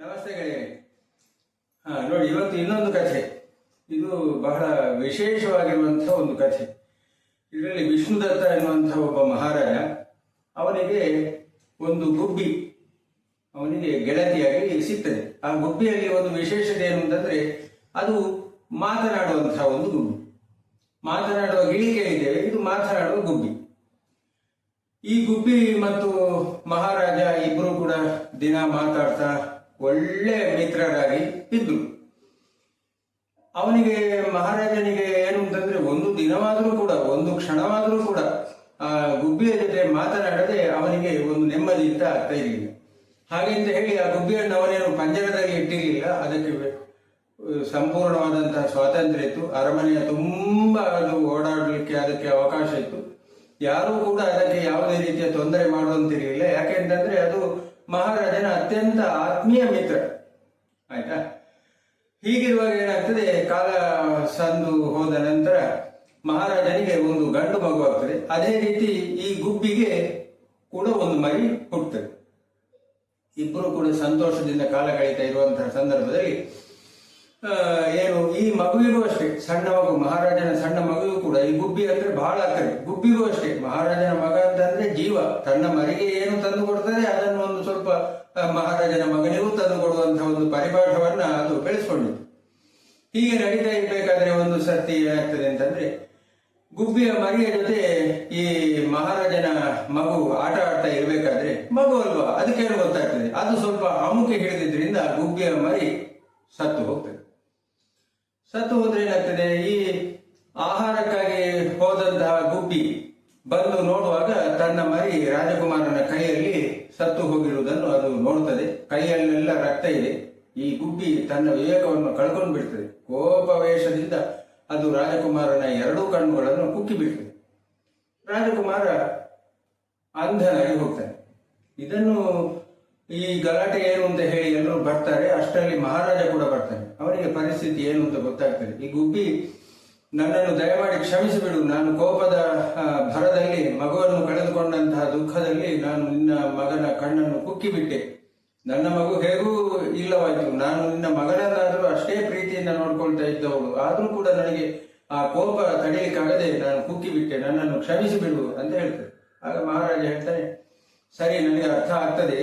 ನಮಸ್ತೆ ಗೆಳೆಯರೆ ಹಾ, ನೋಡಿ, ಇವತ್ತು ಇನ್ನೊಂದು ಕಥೆ. ಇದು ಬಹಳ ವಿಶೇಷವಾಗಿರುವಂತಹ ಒಂದು ಕಥೆ. ಇದರಲ್ಲಿ ವಿಷ್ಣುದತ್ತ ಎನ್ನುವಂತಹ ಒಬ್ಬ ಮಹಾರಾಜ, ಅವನಿಗೆ ಒಂದು ಗುಬ್ಬಿ, ಅವನಿಗೆ ಗೆಳತಿಯಾಗಿ ಸಿಗ್ತದೆ. ಆ ಗುಬ್ಬಿಯಲ್ಲಿ ಒಂದು ವಿಶೇಷತೆ ಏನು ಅಂತಂದ್ರೆ, ಅದು ಮಾತನಾಡುವಂತಹ ಒಂದು ಗುಬ್ಬಿ. ಮಾತನಾಡುವ ಗಿಳಿ ಕೇಳಿದ್ದೇವೆ ಇದು ಮಾತನಾಡುವ ಗುಬ್ಬಿ. ಈ ಗುಬ್ಬಿ ಮತ್ತು ಮಹಾರಾಜ ಇಬ್ಬರು ಕೂಡ ದಿನ ಮಾತಾಡ್ತಾ ಒಳ್ಳೆ ಮಿತ್ರರಾಗಿ ಇದ್ರು ಅವನಿಗೆ, ಮಹಾರಾಜನಿಗೆ ಏನು ಅಂತಂದ್ರೆ ಒಂದು ದಿನವಾದರೂ ಕೂಡ, ಒಂದು ಕ್ಷಣವಾದರೂ ಕೂಡ, ಆ, ಗುಬ್ಬಿಯ ಜೊತೆ ಮಾತನಾಡದೆ ಅವನಿಗೆ ಒಂದು ನೆಮ್ಮದಿ ಅಂತ ಆಗ್ತಾ ಇರಲಿಲ್ಲ. ಹಾಗೆ ಅಂತ ಹೇಳಿ ಆ ಗುಬ್ಬಿಯನ್ನು ಅವನೇನು ಪಂಜರದಲ್ಲಿ ಇಟ್ಟಿರಲಿಲ್ಲ. ಅದಕ್ಕೆ ಸಂಪೂರ್ಣವಾದಂತಹ ಸ್ವಾತಂತ್ರ್ಯ ಇತ್ತು. ಅರಮನೆಯ ತುಂಬಾ ಅದು ಓಡಾಡಲಿಕ್ಕೆ ಅದಕ್ಕೆ ಅವಕಾಶ ಇತ್ತು. ಯಾರೂ ಕೂಡ ಅದಕ್ಕೆ ಯಾವುದೇ ರೀತಿಯ ತೊಂದರೆ ಮಾಡುವಂತಿರಲಿಲ್ಲ. ಯಾಕೆಂತಂದ್ರೆ ಅದು ಮಹಾರಾಜನ ಅತ್ಯಂತ ಆತ್ಮೀಯ ಮಿತ್ರ. ಆಯ್ತಾ? ಹೀಗಿರುವಾಗ ಏನಾಗ್ತದೆ? ಕಾಲ ಸಂದು ಹೋದ ನಂತರ ಮಹಾರಾಜನಿಗೆ ಒಂದು ಗಂಡು ಮಗು ಆಗ್ತದೆ. ಅದೇ ರೀತಿ ಈ ಗುಬ್ಬಿಗೆ ಕೂಡ ಒಂದು ಮರಿ ಹುಟ್ಟುತ್ತದೆ ಇಬ್ಬರು ಕೂಡ ಸಂತೋಷದಿಂದ ಕಾಲ ಕಳೀತಾ ಇರುವಂತಹ ಸಂದರ್ಭದಲ್ಲಿ ಏನು, ಈ ಮಗುವಿಗೂ ಅಷ್ಟೇ ಸಣ್ಣ ಮಗು ಮಹಾರಾಜನ ಸಣ್ಣ ಮಗುವಿಗೂ ಕೂಡ ಈ ಗುಬ್ಬಿ ಅಂದ್ರೆ ಬಹಳ ಅಕ್ಕರೆ. ಗುಬ್ಬಿಗೂ ಅಷ್ಟೇ, ಮಹಾರಾಜನ ಮಗ ಅಂತಂದ್ರೆ ಜೀವ. ತನ್ನ ಮರಿಗೆ ಏನು ತಂದು ಕೊಡ್ತದೆ, ಅದನ್ನು ಒಂದು ಸ್ವಲ್ಪ ಮಹಾರಾಜನ ಮಗನಿಗೂ ತಂದು ಕೊಡುವಂತಹ ಒಂದು ಪರಿಪಾಠವನ್ನ ಅದು ಬೆಳೆಸ್ಕೊಂಡಿತ್ತು ಹೀಗೆ ನಡೀತಾ ಇರ್ಬೇಕಾದ್ರೆ ಒಂದು ಸತಿ ಏನಾಗ್ತದೆ ಅಂತಂದ್ರೆ, ಗುಬ್ಬಿಯ ಮರಿಯ ಜೊತೆ ಈ ಮಹಾರಾಜನ ಮಗು ಆಟ ಆಡ್ತಾ ಇರ್ಬೇಕಾದ್ರೆ, ಮಗು ಅಲ್ವಾ, ಅದಕ್ಕೇನು ಗೊತ್ತಾಗ್ತದೆ? ಅದು ಸ್ವಲ್ಪ ಅಮುಖಿ ಹಿಡಿದಿದ್ರಿಂದ ಗುಬ್ಬಿಯ ಮರಿ ಸತ್ತು ಹೋಗ್ತದೆ. ಸತ್ತು ಹೋದ್ರೆ ಏನಾಗ್ತದೆ? ಈ ಆಹಾರಕ್ಕಾಗಿ ಹೋದಂತಹ ಗುಬ್ಬಿ ಬಂದು ನೋಡುವಾಗ ತನ್ನ ಮರಿ ರಾಜಕುಮಾರನ ಕೈಯಲ್ಲಿ ಸತ್ತು ಹೋಗಿರುವುದನ್ನು ಅದು ನೋಡುತ್ತದೆ. ಕೈಯಲ್ಲೆಲ್ಲ ರಕ್ತ ಇದೆ. ಈ ಗುಬ್ಬಿ ತನ್ನ ವಿವೇಕವನ್ನು ಕಳ್ಕೊಂಡು ಬಿಡ್ತದೆ. ಕೋಪವೇಶದಿಂದ ಅದು ರಾಜಕುಮಾರನ ಎರಡೂ ಕಣ್ಣುಗಳನ್ನು ಕುಕ್ಕಿ ಬಿಡ್ತದೆ. ರಾಜಕುಮಾರ ಅಂಧನಾಗಿ ಹೋಗ್ತಾನೆ. ಇದನ್ನು ಈ ಗಲಾಟೆ ಏನು ಅಂತ ಹೇಳಿ ಎಲ್ಲರೂ ಬರ್ತಾರೆ. ಅಷ್ಟರಲ್ಲಿ ಮಹಾರಾಜ ಕೂಡ ಬರ್ತಾನೆ ಅವರಿಗೆ ಪರಿಸ್ಥಿತಿ ಏನು ಅಂತ ಗೊತ್ತಾಗ್ತದೆ. ಈ ಗುಬ್ಬಿ ನನ್ನನ್ನು ದಯಮಾಡಿ ಕ್ಷಮಿಸಿಬಿಡು. ನಾನು ಕೋಪದ ಭರದಲ್ಲಿ ಮಗುವನ್ನು ಕಳೆದುಕೊಂಡಂತಹ ದುಃಖದಲ್ಲಿ ನಾನು ನಿನ್ನ ಮಗನ ಕಣ್ಣನ್ನು ಕುಕ್ಕಿಬಿಟ್ಟೆ. ನನ್ನ ಮಗು ಹೇಗೂ ಇಲ್ಲವಾಯಿತು. ನಾನು ನಿನ್ನ ಮಗನನ್ನಾದರೂ ಅಷ್ಟೇ ಪ್ರೀತಿಯಿಂದ ನೋಡ್ಕೊಳ್ತಾ ಇದ್ದವಳು. ಆದರೂ ಕೂಡ ನನಗೆ ಆ ಕೋಪ ತಡೆಯಲಿಕ್ಕಾಗದೆ ನಾನು ಕುಕ್ಕಿಬಿಟ್ಟೆ. ನನ್ನನ್ನು ಕ್ಷಮಿಸಿಬಿಡು ಅಂತ ಹೇಳ್ತಾರೆ. ಆಗ ಮಹಾರಾಜ ಹೇಳ್ತಾನೆ ಸರಿ, ನನಗೆ ಅರ್ಥ ಆಗ್ತದೆ.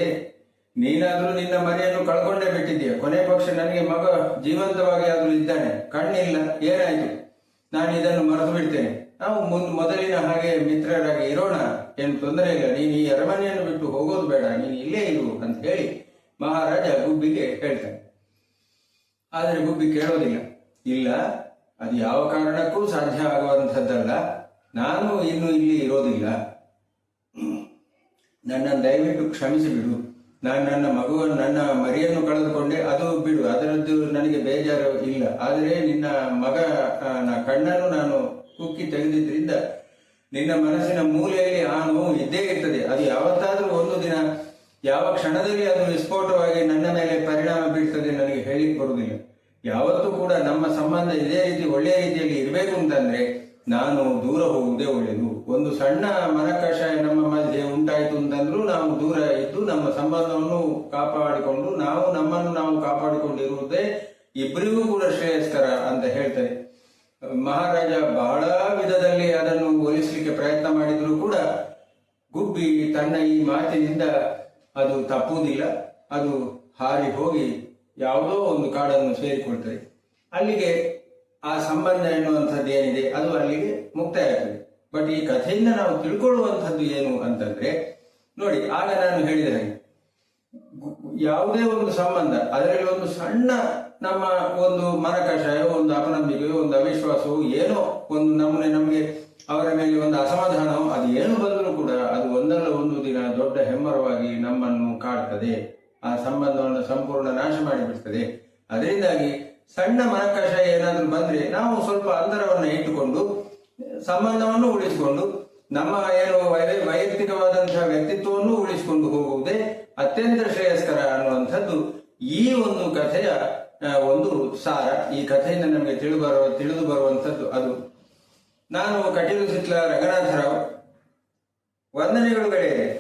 ನೀನಾದ್ರೂ ನಿನ್ನ ಮನೆಯನ್ನು ಕಳ್ಕೊಂಡೇ ಬಿಟ್ಟಿದ್ದೀಯ. ಕೊನೆ ಪಕ್ಷ ನನಗೆ ಮಗ ಜೀವಂತವಾಗಿ ಆದ್ರೂ ಇದ್ದಾನೆ. ಕಣ್ಣಿಲ್ಲ. ಏನಾಯ್ತು? ನಾನು ಇದನ್ನು ಮರೆತು ಬಿಡ್ತೇನೆ. ನಾವು ಮುಂದ್, ಮೊದಲಿನ ಹಾಗೆ ಮಿತ್ರರಾಗಿ ಇರೋಣ. ಏನು ತೊಂದರೆ ಇಲ್ಲ. ನೀನು ಈ ಅರಮನೆಯನ್ನು ಬಿಟ್ಟು ಹೋಗೋದು ಬೇಡ. ನೀನು ಇಲ್ಲೇ ಇರು ಅಂತ ಹೇಳಿ ಮಹಾರಾಜ ಗುಬ್ಬಿಗೆ ಹೇಳ್ತಾನೆ. ಆದರೆ ಗುಬ್ಬಿ ಕೇಳೋದಿಲ್ಲ. ಇಲ್ಲ, ಅದು ಯಾವ ಕಾರಣಕ್ಕೂ ಸಾಧ್ಯ ಆಗುವಂಥದ್ದಲ್ಲ. ನಾನು ಇನ್ನು ಇಲ್ಲಿ ಇರೋದಿಲ್ಲ. ನನ್ನನ್ನು ದಯವಿಟ್ಟು ಕ್ಷಮಿಸಿ ಬಿಡು ನಾನು ನನ್ನ ಮಗುವನ್ನು, ನನ್ನ ಮರಿಯನ್ನು ಕಳೆದುಕೊಂಡೆ, ಅದು ಬಿಡು, ಅದರದ್ದು ನನಗೆ ಬೇಜಾರು ಇಲ್ಲ. ಆದರೆ ನಿನ್ನ ಮಗ ಕಣ್ಣನ್ನು ನಾನು ಕುಕ್ಕಿ ತೆಗೆದಿದ್ದರಿಂದ ನಿನ್ನ ಮನಸ್ಸಿನ ಮೂಲೆಯಲ್ಲಿ ಆ ನೋವು ಇದ್ದೇ ಇರ್ತದೆ. ಅದು ಯಾವತ್ತಾದರೂ ಒಂದು ದಿನ, ಯಾವ ಕ್ಷಣದಲ್ಲಿ ಅದು ವಿಸ್ಫೋಟವಾಗಿ ನನ್ನ ಮೇಲೆ ಪರಿಣಾಮ ಬೀಳ್ತದೆ ನನಗೆ ಹೇಳಿಕ್ ಬರುವುದಿಲ್ಲ. ಯಾವತ್ತೂ ಕೂಡ ನಮ್ಮ ಸಂಬಂಧ ಇದೇ ರೀತಿ ಒಳ್ಳೆಯ ರೀತಿಯಲ್ಲಿ ಇರಬೇಕು ಅಂತಂದ್ರೆ ನಾನು ದೂರ ಹೋಗುವುದೇ ಒಳ್ಳೆಯದು. ಒಂದು ಸಣ್ಣ ಮನಕಷಾಯ ನಮ್ಮ ಮಧ್ಯೆ ಉಂಟಾಯಿತು ಅಂತಂದ್ರೂ ನಾವು ದೂರ ಇದ್ದು ನಮ್ಮ ಸಂಬಂಧವನ್ನು ಕಾಪಾಡಿಕೊಂಡು ನಾವು ನಮ್ಮನ್ನು ನಾವು ಕಾಪಾಡಿಕೊಂಡಿರುವುದೇ ಇಬ್ಬರಿಗೂ ಕೂಡ ಶ್ರೇಯಸ್ಕರ ಅಂತ ಹೇಳ್ತಾರೆ. ಮಹಾರಾಜ ಬಹಳ ವಿಧದಲ್ಲಿ ಅದನ್ನು ಹೋಲಿಸಲಿಕ್ಕೆ ಪ್ರಯತ್ನ ಮಾಡಿದ್ರು ಕೂಡ ಗುಬ್ಬಿ ತನ್ನ ಈ ಮಾತಿನಿಂದ ಅದು ತಪ್ಪುವುದಿಲ್ಲ. ಅದು ಹಾರಿ ಹೋಗಿ ಯಾವುದೋ ಒಂದು ಕಾಡನ್ನು ಸೇರಿಕೊಳ್ತದೆ. ಅಲ್ಲಿಗೆ ಆ ಸಂಬಂಧ ಎನ್ನುವಂಥದ್ದು ಏನಿದೆ, ಅದು ಅಲ್ಲಿಗೆ ಮುಕ್ತಾಯ ಆಗ್ತದೆ ಬಟ್ ಈ ಕಥೆಯಿಂದ ನಾವು ತಿಳ್ಕೊಳ್ಳುವಂಥದ್ದು ಏನು ಅಂತಂದ್ರೆ, ನೋಡಿ, ಆಗ ನಾನು ಹೇಳಿದ ಹಾಗೆ, ಯಾವುದೇ ಒಂದು ಸಂಬಂಧ, ಅದರಲ್ಲಿ ಒಂದು ಸಣ್ಣ ನಮ್ಮ ಒಂದು ಮನಕಷಾಯ ಒಂದು ಅಪನಂಬಿಕೆಯೋ, ಒಂದು ಅವಿಶ್ವಾಸವೋ, ಏನೋ ಒಂದು ನಮ್ಮನೆ ನಮಗೆ ಅವರ ಮೇಲೆ ಒಂದು ಅಸಮಾಧಾನವೋ, ಅದು ಏನು ಬಂದರೂ ಕೂಡ ಅದು ಒಂದಲ್ಲ ಒಂದು ದಿನ ದೊಡ್ಡ ಹೆಮ್ಮರವಾಗಿ ನಮ್ಮನ್ನು ಕಾಡ್ತದೆ. ಆ ಸಂಬಂಧವನ್ನು ಸಂಪೂರ್ಣ ನಾಶ ಮಾಡಿಬಿಡ್ತದೆ. ಅದರಿಂದಾಗಿ ಸಣ್ಣ ಮಹಾಕಾಶ ಏನಾದರೂ ಬಂದ್ರೆ ನಾವು ಸ್ವಲ್ಪ ಅಂತರವನ್ನು ಇಟ್ಟುಕೊಂಡು, ಸಂಬಂಧವನ್ನು ಉಳಿಸಿಕೊಂಡು, ನಮ್ಮ ಏನು ವೈಯಕ್ತಿಕವಾದಂತಹ ವ್ಯಕ್ತಿತ್ವವನ್ನು ಉಳಿಸಿಕೊಂಡು ಹೋಗುವುದೇ ಅತ್ಯಂತ ಶ್ರೇಯಸ್ಕರ ಅನ್ನುವಂಥದ್ದು ಈ ಒಂದು ಕಥೆಯ ಒಂದು ಸಾರ. ಈ ಕಥೆಯಿಂದ ನಮಗೆ ತಿಳಿದು ಬರುವ, ತಿಳಿದು ಬರುವಂಥದ್ದು ಅದು. ನಾನು ಕಟೀಲು ಸಿಟ್ಲ ರಂಗನಾಥರಾವ್. ವಂದನೆಗಳು ಗೆಳೆಯರೆ.